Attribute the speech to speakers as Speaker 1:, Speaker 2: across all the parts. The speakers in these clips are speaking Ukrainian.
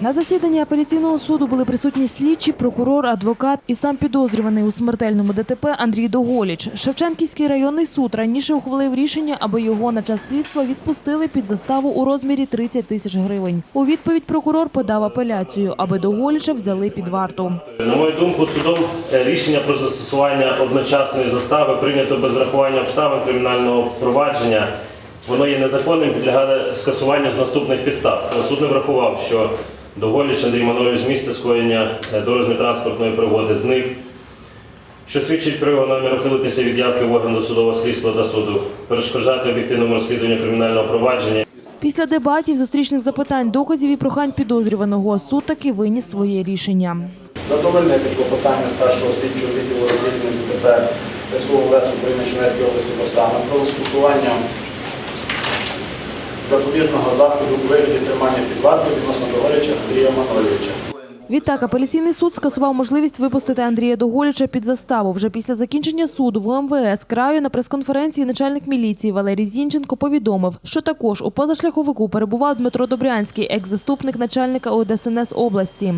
Speaker 1: На засіданні апеляційного суду були присутні слідчі, прокурор, адвокат і сам підозрюваний у смертельному ДТП Андрій Доголіч. Шевченківський районний суд раніше ухвалив рішення, аби його на час слідства відпустили під заставу у розмірі 30 тисяч гривень. У відповідь прокурор подав апеляцію, аби Доголіча взяли під варту.
Speaker 2: На мою думку, судом е, рішення про застосування одночасної застави прийнято без рахування обставин кримінального провадження. Воно є незаконним, підлягає скасуванню з наступних підстав. Суд не врахував, що Доголіч Андрій Манович з місця скоєння е, дорожньо-транспортної пригоди зник, що свідчить про його намір ухилитися від явки в орган досудового слідства та суду, перешкоджати об'єктивному розслідуванню кримінального провадження.
Speaker 1: Після дебатів, зустрічних запитань, доказів і прохань підозрюваного суд таки виніс своє рішення.
Speaker 3: Задовольнити клопотання старшого слідчого відділу розслідування ДТП СУ ОВС України Чернецької області Костана про застосування запобіжного заходу у вигляді тримання під вартою відносно Догорича Андрія Мановича.
Speaker 1: Відтак, апеляційний суд скасував можливість випустити Андрія Доголіча під заставу. Вже після закінчення суду в МВС краю на прес-конференції начальник міліції Валерій Зінченко повідомив, що також у позашляховику перебував Дмитро Добрянський, екс-заступник начальника ОДСНС області.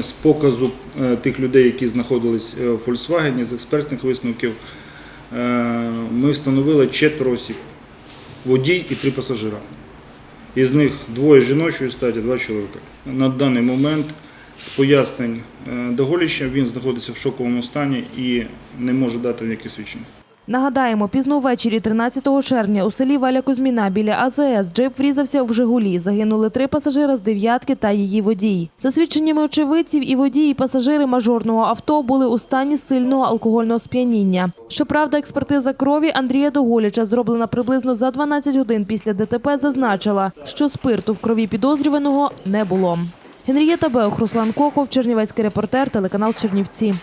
Speaker 4: З показу е, тих людей, які знаходились е, в Volkswagen, з експертних висновків, е, ми встановили четверо осіб. Водій і три пасажира. Із них двоє жіночої статі, два чоловіка. На даний момент з пояснень е, Доголіча він знаходиться в шоковому стані і не може дати ніяких свідчень.
Speaker 1: Нагадаємо, пізно ввечері 13 червня у селі Валя Кузьміна біля АЗС джип врізався в «Жигулі». Загинули три пасажира з дев'ятки та її водій. За свідченнями очевидців, і водій, і пасажири мажорного авто були у стані сильного алкогольного сп'яніння. Щоправда, експертиза крові Андрія Доголіча, зроблена приблизно за 12 годин після ДТП, зазначила, що спирту в крові підозрюваного не було. Генрієта Беох, Руслан Коков, Чернівецький репортер, телеканал Чернівці.